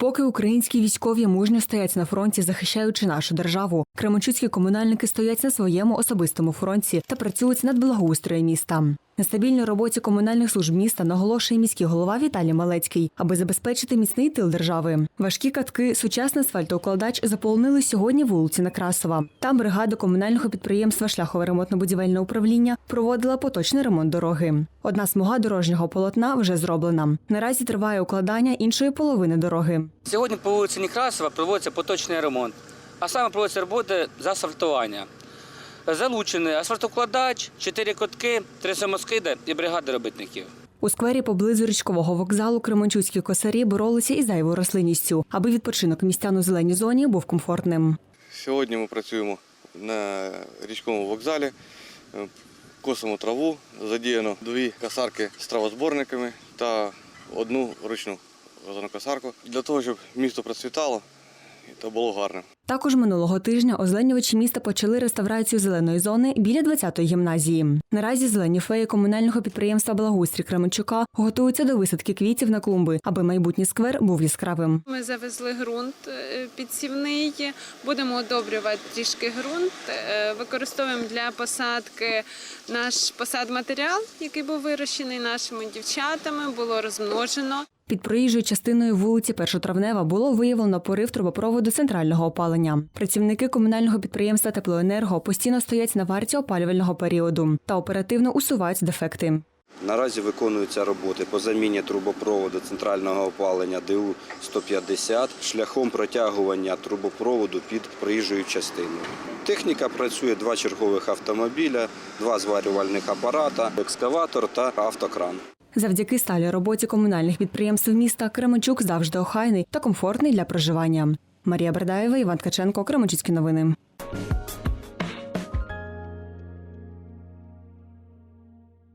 Поки українські військові мужньо стоять на фронті, захищаючи нашу державу, кременчуцькі комунальники стоять на своєму особистому фронті та працюють над благоустроєм міста. На стабільній роботі комунальних служб міста наголошує міський голова Віталій Малецький, аби забезпечити міцний тил держави. Важкі катки, сучасний асфальтоукладач заполонили сьогодні вулиці Некрасова. Там бригада комунального підприємства Шляхове ремонтно-будівельне управління проводила поточний ремонт дороги. Одна смуга дорожнього полотна вже зроблена. Наразі триває укладання іншої половини дороги. Сьогодні по вулиці Некрасова проводиться поточний ремонт, а саме проводяться роботи з асфальтування. Залучений асфальтокладач, чотири котки, три самоскиди і бригада робітників. У сквері поблизу річкового вокзалу кременчуцькі косарі боролися із зайвою рослинністю, аби відпочинок містян у зеленій зоні був комфортним. Сьогодні ми працюємо на річковому вокзалі, е, косимо траву, задіяно дві касарки з травозборниками та одну ручну газонокосарку для того, щоб місто процвітало та було гарно. Також минулого тижня озеленювачі міста почали реставрацію зеленої зони біля 20-ї гімназії. Наразі зелені феї комунального підприємства Благоустрій Кременчука готуються до висадки квітів на клумби, аби майбутній сквер був яскравим. Ми завезли ґрунт е, підсівний, будемо одобрювати трішки ґрунт. Е, Використовуємо для посадки наш посадматеріал, який був вирощений нашими дівчатами, було розмножено. Під проїжджою частиною вулиці Першотравнева було виявлено порив трубопроводу центрального опалення. Працівники комунального підприємства Теплоенерго постійно стоять на варті опалювального періоду та оперативно усувають дефекти. Наразі виконуються роботи по заміні трубопроводу центрального опалення ДУ-150 шляхом протягування трубопроводу під проїжджою частиною. Техніка працює два чергових автомобіля, два зварювальних апарата, екскаватор та автокран. Завдяки сталій роботі комунальних підприємств міста Кременчук завжди охайний та комфортний для проживання. Марія Бердаєва, Іван Ткаченко, Кременчуцькі новини.